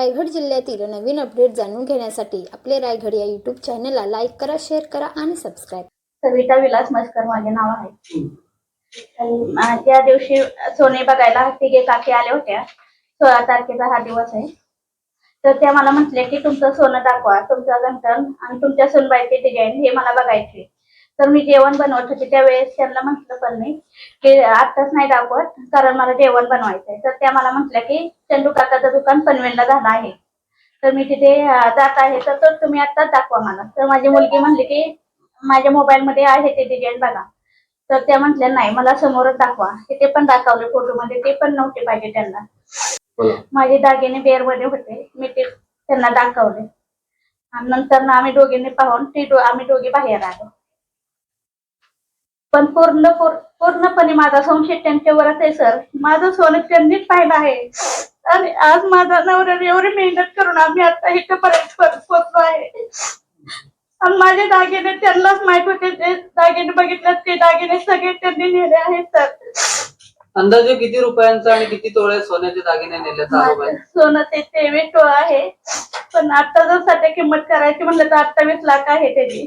रायगड जिल्ह्यातील नवीन अपडेट जाणून घेण्यासाठी आपले रायगड या युट्यूब चॅनलला लाईक करा शेअर करा आणि सबस्क्राईब सविता विलास मस्कर माझे नाव आहे. आणि, त्या दिवशी सोने बघायला तिघे काकी आल्या होत्या. सोळा तारखेचा हा दिवस आहे. तर त्या मला म्हटले की तुमचं सोनं दाखवा तुमचं गंठण आणि तुमच्या सोनबाईचे डिझाईन हे मला बघायचे तर मी जेवण बनवत होते. त्यावेळेस त्यांना म्हटलं पण मी की आत्ताच नाही दाखवत कारण मला जेवण बनवायचंय. तर त्या मला म्हटल्या की चंदू काकाचं दुकान पनवेलला झालं आहे. तर मी तिथे जात आहे. तर तो तुम्ही आत्ताच दाखवा मला. तर माझी मुलगी म्हणली की माझ्या मोबाईल मध्ये आहे ते डिझाईन बघा. तर त्या म्हटल्या नाही मला समोरच दाखवा. तिथे पण दाखवले फोटोमध्ये. ते पण नव्हते पाहिजे त्यांना. माझे दागिने बेरमध्ये होते. मी ते त्यांना दाखवले. आणि नंतर ना आम्ही दोघींनी पाहून ती आम्ही दोघी बाहेर आलो. पण पूर्ण पूर- पूर्णपणे माझा संशय त्यांच्यावरच आहे सर माझं सोनं त्यांनीच पाहिलं आहे. आणि आज माझा नवरा एवढी मेहनत करून आम्ही आता इथपर्यंत पोहोचलो आहे. आणि माझे दागिने त्यांनाच माहीत होते. जे दागिने बघितले ते दागिने सगळे त्यांनी नेले आहेत सर अंदाजे किती रुपयांचा आणि किती तोळे सोन्याचे दागिने नेल्याचा आरोप आहे माझं सोनं ते तेवीस टोळ आहे. पण आता जर सध्या किंमत करायची म्हणलं तर अठ्ठावीस लाख आहे त्याची.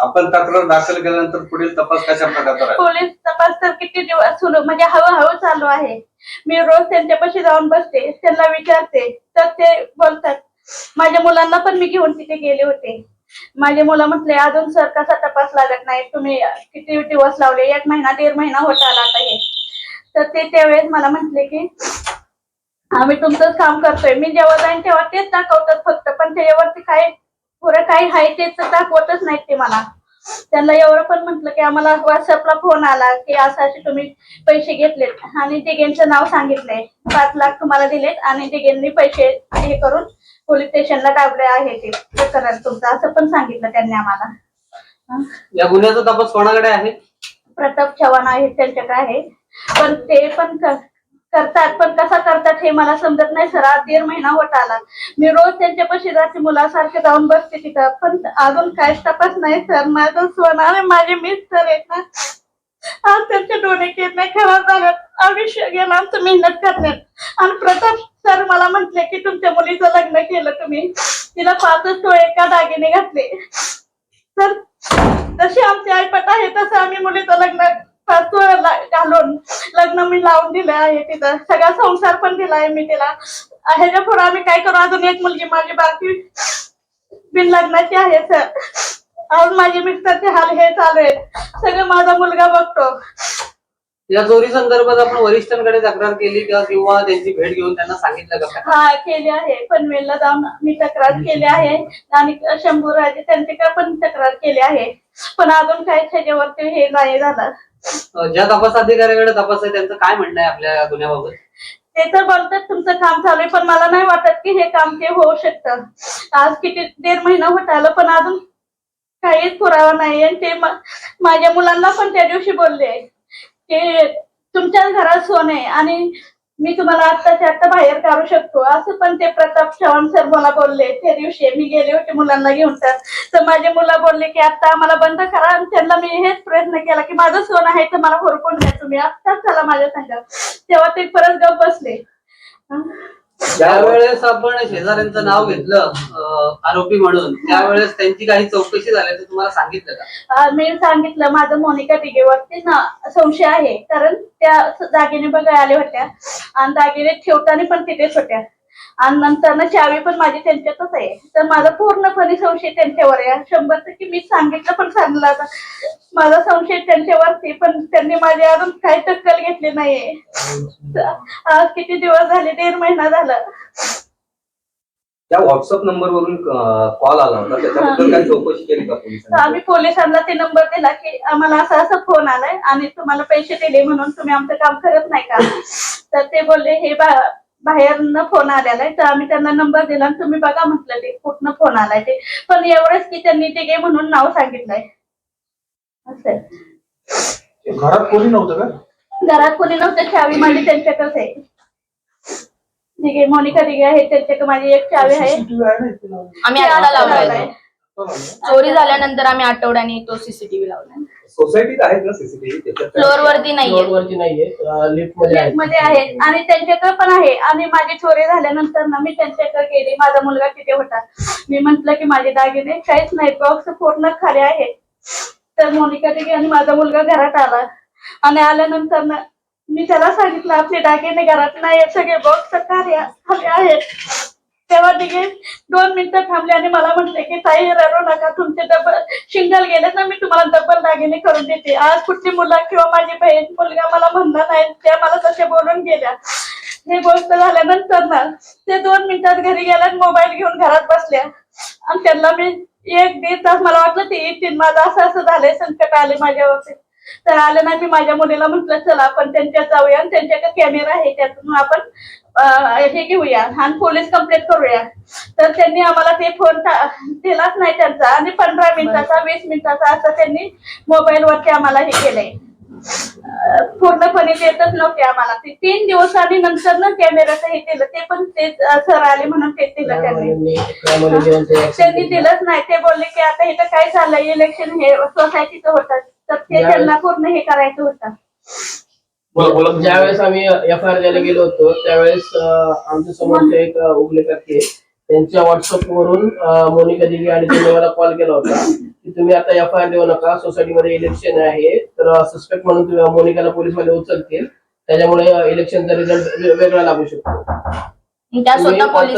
आपण तक्रार दाखल केल्यानंतर पुढील तपास कशा प्रकारचा राहील पोलीस तपास तर किती दिवस सुरू म्हणजे हळूहळू चालू आहे. मी रोज त्यांच्यापाशी जाऊन बसते त्यांना विचारते तर ते बोलतात माझ्या मुलांना पण मी घेऊन तिथे गेले होते. माझे मुलं म्हटले अजून सर कसा तपास लागत नाही? तुम्ही किती दिवस लावले? एक महिना दीड महिना होत आला आता हे. तर ते त्यावेळेस मला म्हटले की आम्ही तुमचंच काम करतोय. मी जेव्हा जाईन तेव्हा तेच दाखवतात फक्त पण त्याच्यावरती काय पुरं काही आहे तेच तर दाखवतच नाहीत ते मला. त्यांना एवढं पण म्हटलं की आम्हाला व्हॉट्सअपला फोन आला की असं असे तुम्ही पैसे घेतलेत. आणि तिघेंचं नाव सांगितलंय. पाच लाख तुम्हाला दिलेत आणि तिघेंनी पैसे हे करून पोलीस स्टेशनला दाबले आहे ते तक्रार तुमचं. असं पण सांगितलं त्यांनी आम्हाला. हं. या गुन्ह्याचा तपास कोणाकडे आहे? प्रताप चव्हाण आहे त्यांच्याकडे आहे. पण ते पण क- करतात पण कसा करतात हे मला समजत नाही. सर आज दीड महिना होत आला. मी रोज त्यांच्यापाशी जाते मुलासारखे जाऊन बसते तिथं. पण अजून काहीच तपास नाही सर. माझं सोनं आणि माझे मिस्टर आहेत ना. आज त्यांचे डोळे किडने खराब झाल्यात आयुष्य गेला आमचं मेहनत करण्यात आणि प्रताप सर मला म्हटले की तुमच्या मुलीचं लग्न केलं तुम्ही. तिला पाचच तो एका दागिने घातले. तर जशी आमची आईपट आहे. तसं आम्ही मुलीचं लग्न घालून लग्न मी लावून दिलं आहे तिथं. सगळा संसार पण दिला आहे मी तिला. ह्याच्या पुढे आम्ही काय करू? अजून एक मुलगी माझी बाकी बिन लग्नाची आहे सर. आज माझे मिस्टरचे हाल हे चालू आहेत. सगळं माझा मुलगा बघतो. या चोरी संदर्भात आपण वरिष्ठांकडे तक्रार केली का किंवा त्यांची भेट घेऊन त्यांना सांगितलं का? हा केली आहे. पनवेलला जाऊन मी तक्रार केली आहे. आणि शंभूराजे त्यांच्याकडे पण तक्रार केली आहे. पण अजून काय त्याच्यावरती हे नाही झालं. ज्या तपास अधिकाऱ्याकडे तपास आहे त्यांचं काय म्हणणं आहे आपल्या गुन्ह्याबाबत? ते तर बोलतात तुमचं काम चालू आहे पण मला नाही वाटत की हे काम ते होऊ शकतं. आज किती दीड महिना होत आलं पण अजून काहीच पुरावा नाही आणि ते मा- माझ्या मुलांना पण त्या दिवशी बोलले की तुमच्याच घरात सोन आहे आणि मी तुम्हाला आत्ताच्या आत्ता बाहेर काढू शकतो. असं पण ते प्रताप चव्हाण सर मला बोलले त्या दिवशी मी गेले होते मुलांना घेऊन तर तर माझे मुलं बोलले की आता आम्हाला बंद करा. आणि त्यांना मी हेच प्रयत्न केला की माझं सोन आहे तर मला हुडकून द्या तुम्ही. आत्ताच चला माझ्या संग तेव्हा ते परत गप बसले. ज्यावेळेस आपण शेजाऱ्यांचं नाव घेतलं आरोपी म्हणून. त्यावेळेस त्यांची काही चौकशी झाल्याचं तुम्हाला सांगितलं का? मी सांगितलं माझं मोनिका तिघेवरती ना संशय आहे. कारण त्या दागिने बघायला आल्या होत्या. आणि दागिने ठेवताना पण तिथेच होत्या. आणि नंतर ना चावी पण माझी त्यांच्यातच आहे तर माझा पूर्णपणे संशय त्यांच्यावर आहे. शंभर टक्के मी सांगितलं पण सांगितलं आता. माझा संशय त्यांच्यावरती पण त्यांनी माझे अजून काही टक्कल घेतली नाहीये. आज किती दिवस झाले? दीड महिना झाला. त्या व्हॉट्सअप नंबर वरून कॉल आला होता. त्याच्याबद्दल काही चौकशी केली का पोलिसांनी? आम्ही पोलिसांना ते नंबर दिला की आम्हाला असा असा फोन आलाय आणि तुम्हाला पैसे दिले म्हणून तुम्ही आमचं काम करत नाही का? तर ते बोलले हे बा- बाहेरनं फोन आलेला आहे तर आम्ही त्यांना नंबर दिला आणि तुम्ही बघा म्हटलं ते कुठनं फोन आलाय ते पण एवढंच की त्यांनी ते गे म्हणून नाव सांगितलंय असं आहे. घरात कोणी नव्हतं का घरात कोणी नव्हतं चावी माझी त्यांच्याकडेच आहे दिघे मोनिका दिघे आहे त्यांच्याकडे माझी एक चावी आहे CCTV आहे ना इथे लावलेली? आम्ही आता लावलाय लावलाय. चोरी झाल्यानंतर आम्ही आठवड्याने तो सीसीटीव्ही लावला. सोसायटीत आहेत ना सीसीटीव्ही फ्लोअर वरती नाहीये वरती नाहीये लिफ्टमध्ये आहे. मध्ये आहे. आणि त्यांच्याकडे पण आहे. आणि माझी चोरी झाल्यानंतर ना मी त्यांच्याकडे गेली. माझा मुलगा तिथे होता. मी म्हंटल की माझे दागिने काहीच नाही बॉक्स पूर्ण खाली आहे. तर मोनिका तिघे आणि माझा मुलगा घरात आला. आणि आल्यानंतर ना मी त्याला सांगितलं आपले दागिने घरात नाही आहेत, सगळे बॉक्स खाली खाली आहेत. तेव्हा तिघे दोन मिनिटं थांबले आणि मला म्हटले की ताई रडू नका तुमचे डबल शिंगल गेले ना मी तुम्हाला डबल दागिने करून देते. आज कुठली मुला किंवा माझी बहीण मुलगा मला म्हणणार नाही त्या मला तसे बोलून गेल्या. हे गोष्ट झाल्यानंतर ना ते दोन मिनिटात घरी गेल्या मोबाईल घेऊन घरात बसल्या. आणि त्यांना मी एक दीड तास मला वाटलं ते येतील माझं असं असं झालंय संकट आले माझ्यावरती. तर आलं नाही मी माझ्या मुलीला म्हटलं चला आपण त्यांच्यात जाऊया आणि त्यांच्याकडे कॅमेरा आहे त्यातून आपण हे घेऊया. आणि पोलीस कंप्लेंट करूया. तर त्यांनी आम्हाला ते फोन दिलाच नाही त्यांचा. आणि पंधरा मिनिटाचा वीस मिनिटाचा असं त्यांनी मोबाईल वरती आम्हाला हे केलंय. पूर्णपणे देतच नव्हते आम्हाला. ते तीन दिवसांनी नंतर ना कॅमेराचं हे केलं. ते पण ते सर आले म्हणून ते दिलं त्यांनी. त्यांनी दिलंच नाही. ते बोलले की आता इथं काय चाललंय इलेक्शन हे सोसायटीचं होतं. तर ते त्यांना पूर्ण हे करायचं होतं. ज्यावेळेस आम्ही एफ आय आर द्यायला गेलो होतो त्यावेळेस आमच्या समोरचे एक अं, उगलेकरचे त्यांच्या व्हॉट्सअप वरून मोनिका दिघे आणि त्यांनी मला कॉल केला होता की तुम्ही आता एफ आय आर देऊ नका सोसायटीमध्ये इलेक्शन आहे तर सस्पेक्ट म्हणून तुम्ही मोनिकाला पोलीसवाले उचलतील. त्याच्यामुळे इलेक्शनचा रिझल्ट वेगळा लागू शकतो.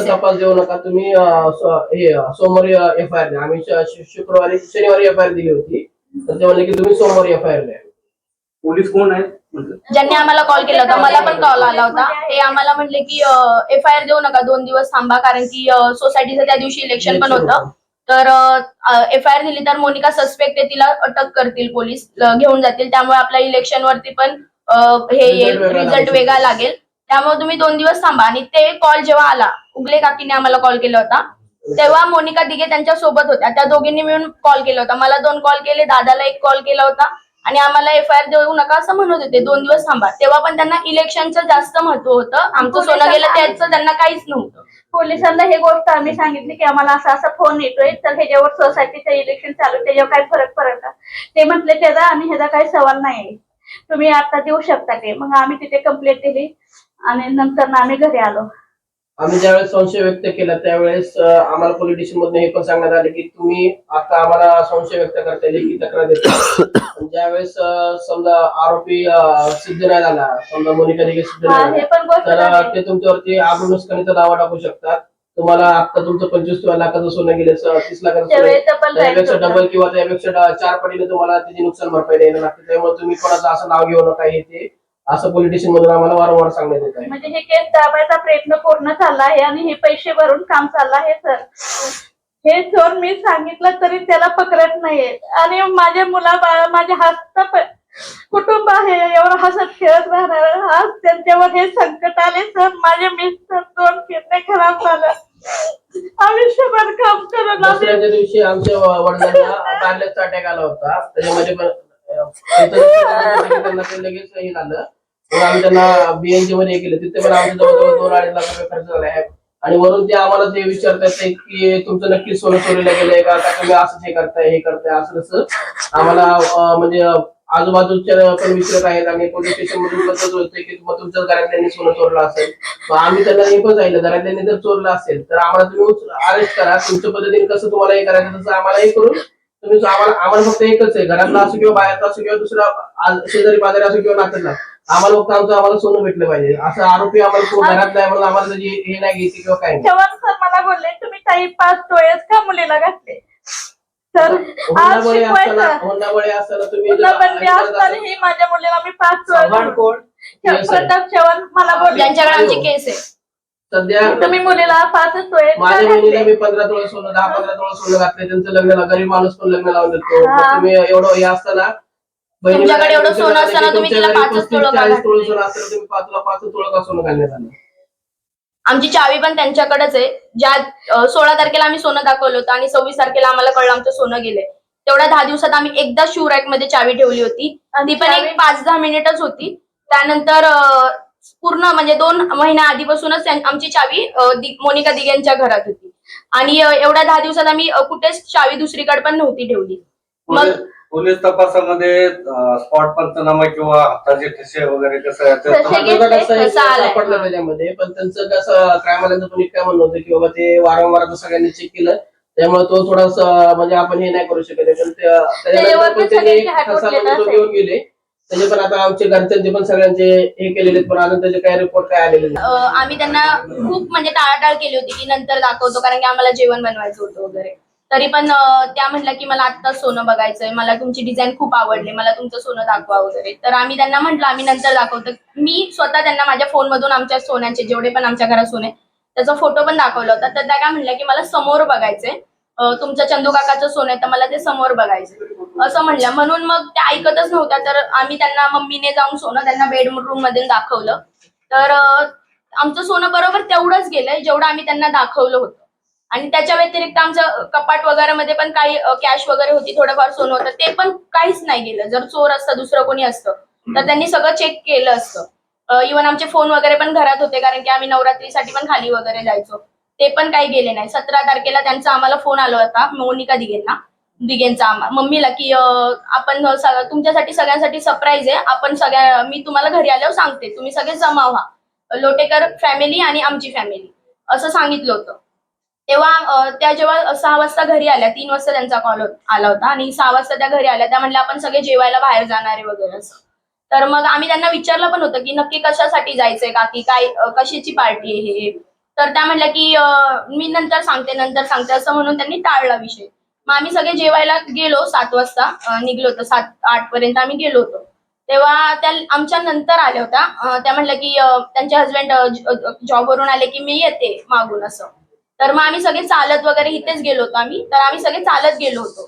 तपास देऊ नका तुम्ही हे सोमवारी एफ आय आर द्या. आम्ही शुक्रवारी शनिवारी एफ आय आर दिली होती. तर ते म्हणले की तुम्ही सोमवारी एफ आय आर द्या. पोलीस कोण आहेत? म्हटलं. ज्यांनी आम्हाला कॉल केला होता. मला पण कॉल आला होता. ते आम्हाला म्हटले की एफ आय आर देऊ नका दोन दिवस थांबा कारण की सोसायटीचं त्या दिवशी इलेक्शन पण होतं. तर एफ आय आर दिली तर मोनिका सस्पेक्ट आहे तिला अटक करतील पोलीस घेऊन जातील. त्यामुळे आपल्या इलेक्शन वरती पण हे येईल. रिझल्ट वेगळा लागेल. त्यामुळे तुम्ही दोन दिवस थांबा. आणि ते कॉल जेव्हा आला उगले काकीने आम्हाला कॉल केला होता तेव्हा मोनिका दिघे त्यांच्यासोबत होत्या. त्या दोघींनी मिळून कॉल केला होता. मला दोन कॉल केले दादाला एक कॉल केला होता. आणि आम्हाला एफ आय आर देऊ नका असं म्हणत होते. दोन दिवस थांबा. तेव्हा पण त्यांना इलेक्शनचं जास्त महत्त्व होतं. आमचं सोनं गेलं त्याचं त्यांना काहीच नव्हतं. पोलिसांना हे गोष्ट आम्ही सांगितली की आम्हाला असा असा फोन येतोय. तर ह्याच्यावर सोसायटीचं इलेक्शन चालू त्याच्यावर काय फरक पडेल? का ते म्हटले त्याचा आणि ह्याचा काही सवाल नाही तुम्ही आता देऊ शकता ते. मग आम्ही तिथे कंप्लेंट दिली आणि नंतर ना आम्ही घरी आलो. आम्ही ज्यावेळेस संशय व्यक्त केला त्यावेळेस आम्हाला पोलीस स्टेशन मधून हे पण सांगण्यात आले की तुम्ही आता आम्हाला संशय व्यक्त करता येईल की तक्रार देता ज्यावेळेस समजा आरोपी सिद्ध नाही झाला समजा मोनिका दिघे सिद्ध नाही तर. ते तुमच्यावरती आगू नुसकानीचा दावा टाकू शकतात. तुम्हाला आता तुमचं पंचवीस लाखाचं सोनं गेले तीस लाखाचं त्यापेक्षा डबल किंवा त्यापेक्षा चार पटीने तुम्हाला त्याची नुकसान भरपाई द्यायला लागते. त्यामुळे तुम्ही कोणाचं असं नाव घेऊ नका हे ते असं पोलीस स्टेशन मधून आम्हाला वारंवार सांगण्यात येत आहे. म्हणजे हे केस दाबायचा प्रयत्न पूर्ण चालला आहे आणि हे पैसे भरून काम चाललं आहे सर. हे चोर मी सांगितलं तरी त्याला पकडत नाहीये. आणि माझ्या मुला माझ्या हसत कुटुंब आहे एवढं हसत खेळत राहणार. आज त्यांच्यावर हे संकट आले सर. माझे मिस्टर दोन किडने खराब झालं. आयुष्यभर काम दसऱ्याच्या दिवशी आमच्या वडिलांना कारल्याचा अटॅक आला होता. त्याच्यामध्ये पण लगेच हे झालं. मग आम्ही त्यांना बीएनजी मध्ये केलं. तिथे पण आमच्या जवळजवळ दोन अडीच लाख रुपये खर्च झाला आहे. आणि वरून ते आम्हाला ते विचारतात की तुमचं नक्कीच सोनं चोरीला गेलंय का? का तुम्ही असंच हे करताय हे करताय असं तसं. आम्हाला म्हणजे आजूबाजूच्या पण विचारत आहेत आणि पोलीस स्टेशन मधून पण तसंच होते की तुमच्या घरातल्यांनी सोनं चोरलं असेल. मग आम्ही त्यांना हे पण सांगितलं घरातल्यांनी जर चोरलं असेल तर आम्हाला तुम्ही अरेस्ट करा. तुमच्या पद्धतीने कसं तुम्हाला हे करायचं तसं आम्हाला हे करून तुम्ही आम्हाला आम्हाला फक्त एकच आहे. घरातला असो किंवा बाहेरचा असो किंवा दुसरा आज- शेजारी बाजारी असो किंवा नात्यातला. आम्हाला फक्त आमचं आम्हाला सोनं भेटलं पाहिजे. असं आरोपी आम्हाला कोण घरातला आहे म्हणून आम्हाला त्याची हे नाही घ्यायची किंवा काही नाही. चव्हाण सर मला बोलले तुम्ही ताई पाच डोळेच का मुलीला घातले? तर आज हुंडाबळी असताना शिकवायचं हुंडाबळी असताना तुम्ही पुन्हा बंदी असताना ही माझ्या मुलीला मी पाच डोळे Yes, sir. प्रताप चव्हाण मला बोलले. ज्यांच्याकडे आमची केस आहे. सध्या तुम्ही मुलीला पाचच डोळे का माझ्या मुलीला घातले? मी पंधरा तोळे सोनं दहा पंधरा तोळे सोनं घातले. त्यांचं लग्न गरीब माणूस पण लग्न लावून देतो. मग. तुम्ही एवढं हे असताना तुमच्याकडे एवढं सोनं असताना तुम्ही तिला पाचच 35, तोळं का 40 तोळे घातले? सोनं असताना तुम्ही पाचला पाच तोळं का सोनं घालण्यात आलं आमची चावी पण त्यांच्याकडेच आहे. ज्या अ, सोळा तारखेला आम्ही सोनं दाखवलं होतं आणि सव्वीस तारखेला आम्हाला कळलं आमचं सोनं गेलंय. तेवढ्या दहा दिवसात आम्ही एकदा शिवरॅकमध्ये चावी ठेवली होती. ती पण एक पाच दहा मिनिटच होती. त्यानंतर अ, पूर्ण म्हणजे दोन महिन्या आधीपासूनच त्यां- आमची चावी अ, दि- मोनिका दिग्यांच्या घरात होती. आणि अं, एवढ्या दहा दिवसात आम्ही अं, कुठेच चावी दुसरीकडे पण नव्हती ठेवली. मग पोलीस- पोलीस तपासामध्ये स्पॉट पंचनामा किंवा हाताचे ठसे वगैरे कसं आहे ते- तसे घेतले, तसं आलंय. सापडलं त्याच्यामध्ये पण त्यांचं कसं क्रायमालाचं पण काय म्हणणं होतं की बाबा ते वारंवार आता सगळ्यांनी चेक केलं त्यामुळे तो थोडासा म्हणजे आपण हे नाही करू शकत पण त्या- त्याच्यावर त्याच्यानंतर पण पण त्यांनी सगळ्यांचे हात ठसा उठलेले नंबर असेल. घेऊन गेले त्याचे पण आता आमच्या घरच्यांचे पण सगळ्यांचे हे केलेले आहेत, पण अजून त्याचे काय रिपोर्ट काय आलेले नाही. अं, आम्ही त्यांना खूप म्हणजे टाळाटाळ केली होती की नंतर दाखवतो कारण की आम्हाला जेवण बनवायचं होतं वगैरे तरी पण त्या म्हटल्या की मला आत्ताच सोनं बघायचंय मला तुमची डिझाईन खूप आवडली मला तुमचं सोनं दाखवा वगैरे. तर आम्ही त्यांना म्हटलं आम्ही नंतर दाखवतो. मी स्वतः त्यांना माझ्या फोन मधून आमच्या सोन्याचे जेवढे पण आमच्या घरात सोने त्याचा फोटो पण दाखवला होता. तर त्या काय म्हटल्या की मला समोर बघायचंय. तुमच्या चंदू काकाचं सोनं आहे तर मला ते समोर बघायचं असं म्हणल्या म्हणून मग त्या ऐकतच नव्हत्या तर आम्ही त्यांना मम्मीने जाऊन सोनं त्यांना बेडरूममध्ये दाखवलं. तर आमचं सोनं बरोबर तेवढंच गेलंय जेवढं आम्ही त्यांना दाखवलं होतं. आणि त्याच्या व्यतिरिक्त आमचं कपाट वगैरे मध्ये पण काही कॅश वगैरे होती थोडंफार सोनं होतं. ते पण काहीच नाही गेलं. जर चोर असतं दुसरं कोणी असतं तर त्यांनी सगळं चेक केलं असतं. इव्हन आमचे फोन वगैरे पण घरात होते कारण की आम्ही नवरात्रीसाठी पण खाली वगैरे जायचो. ते पण काही गेले नाही. सतरा तारखेला त्यांचा आम्हाला फोन आला होता मोनिका दिगेंना. दिगेंचा आम्हा- मम्मीला की आपण तुमच्यासाठी सगळ्यांसाठी सरप्राईज आहे. आपण सगळ्या मी तुम्हाला घरी आल्यावर सांगते. तुम्ही सगळे जमा व्हा लोटेकर फॅमिली आणि आमची फॅमिली असं सांगितलं होतं. तेव्हा त्या जेव्हा सहा वाजता घरी आल्या तीन वाजता त्यांचा कॉल आला होता. आणि सहा वाजता त्या घरी आल्या त्या म्हणल्या आपण सगळे जेवायला बाहेर जाणार आहे वगैरे असं. तर मग आम्ही त्यांना विचारलं पण होतं की नक्की कशासाठी जायचंय का? की काय कशाची पार्टी आहे हे? तर त्या म्हणल्या की मी नंतर सांगते नंतर सांगते असं म्हणून त्यांनी टाळला विषय. मग आम्ही सगळे जेवायला गेलो सात वाजता निघलो होतो. सात आठ पर्यंत आम्ही गेलो होतो. तेव्हा त्या आमच्या नंतर आल्या होत्या. त्या म्हणल्या की त्यांच्या त्यांचे हस्बंड जॉबवरून आले की मी येते मागून असं. तर मग आम्ही सगळे चालत वगैरे इथेच गेलो होतो आम्ही. तर आम्ही सगळे चालत गेलो होतो.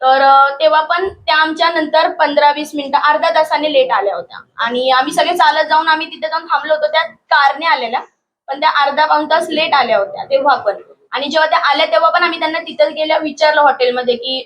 तर तेव्हा पण त्या आमच्या नंतर पंधरा वीस मिनिटं अर्ध्या तासाने लेट आल्या होत्या. आणि आम्ही सगळे चालत जाऊन आम्ही तिथे जाऊन थांबलो होतो. त्या कारने आलेल्या. पण त्या अर्धा पाऊन तास लेट आल्या होत्या तेव्हा पण. आणि जेव्हा त्या आल्या तेव्हा पण आम्ही त्यांना तिथेच गेल्या विचारलं हॉटेलमध्ये की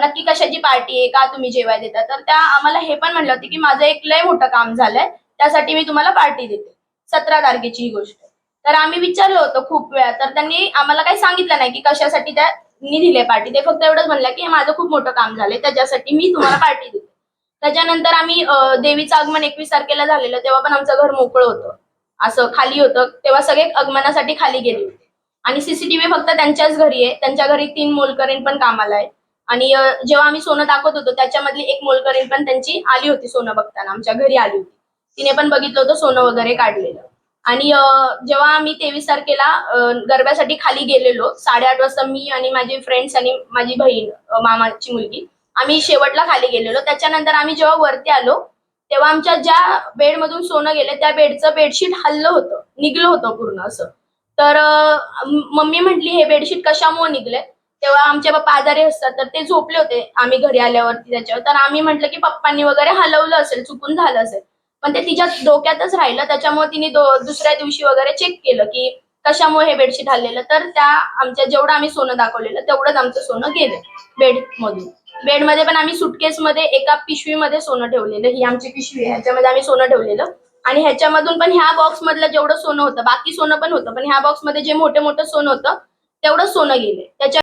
नक्की कशाची पार्टी आहे? का तुम्ही जेवाय देता? तर त्या आम्हाला हे पण म्हणलं होतं की माझं एक लय मोठं काम झालंय त्यासाठी मी तुम्हाला पार्टी देते. सतरा तारखेची ही गोष्ट. तर आम्ही विचारलो होतो खूप वेळा. तर त्यांनी आम्हाला काही सांगितलं नाही की कशासाठी त्या दिले पार्टी. ते फक्त एवढंच म्हणलं की हे माझं खूप मोठं काम झालंय त्याच्यासाठी मी तुम्हाला पार्टी देते. त्याच्यानंतर आम्ही देवीचं आगमन एकवीस तारखेला झालेलं तेव्हा पण आमचं घर मोकळं होतं. असं खाली होतं. तेव्हा सगळे आगमनासाठी खाली गेले. होते आणि सीसीटीव्ही फक्त त्यांच्याच घरी आहे. त्यांच्या घरी तीन मोलकरीण पण कामाला आहे. आणि जेव्हा आम्ही सोनं दाखवत होतो त्याच्यामधली एक मोलकरीण पण त्यांची आली होती सोनं बघताना. आमच्या घरी आली होती. तिने पण बघितलं होतं सोनं वगैरे काढलेलं. आणि जेव्हा आम्ही तेवीस तारखेला गरब्यासाठी खाली गेलेलो साडेआठ वाजता मी आणि माझे फ्रेंड्स आणि माझी बहीण मामाची मुलगी आम्ही शेवटला खाली गेलेलो. त्याच्यानंतर आम्ही जेव्हा वरती आलो तेव्हा आमच्या ज्या बेडमधून सोनं गेले त्या बेडचं बेडशीट हल्लं होतं निघलं होतं पूर्ण असं. तर मम्मी म्हटली हे बेडशीट कशामुळे निघले? तेव्हा आमचे पप्पा आजारी असतात तर ते झोपले होते आम्ही घरी आल्यावरती त्याच्यावर. तर आम्ही म्हटलं की पप्पांनी वगैरे हलवलं असेल चुकून झालं असेल. पण ते तिच्या डोक्यातच राहिलं. त्याच्यामुळे तिने दुसऱ्या दिवशी वगैरे चेक केलं की कशामुळे हे बेडशीट हल्लेलं. तर त्या आमच्या जेवढं आम्ही सोनं दाखवलेलं तेवढंच आमचं सोनं गेलं बेड मधून बेडमध्ये पण आम्ही सुटकेसमध्ये एका पिशवीमध्ये सोनं ठेवलेलं. ही आमची पिशवी आहे. ह्याच्यामध्ये आम्ही सोनं ठेवलेलं. आणि ह्याच्यामधून पण ह्या बॉक्स मधलं जेवढं सोनं होतं बाकी सोनं पण होतं पण ह्या बॉक्समध्ये जे मोठं मोठं सोनं होतं तेवढं सोनं गेले. त्याच्या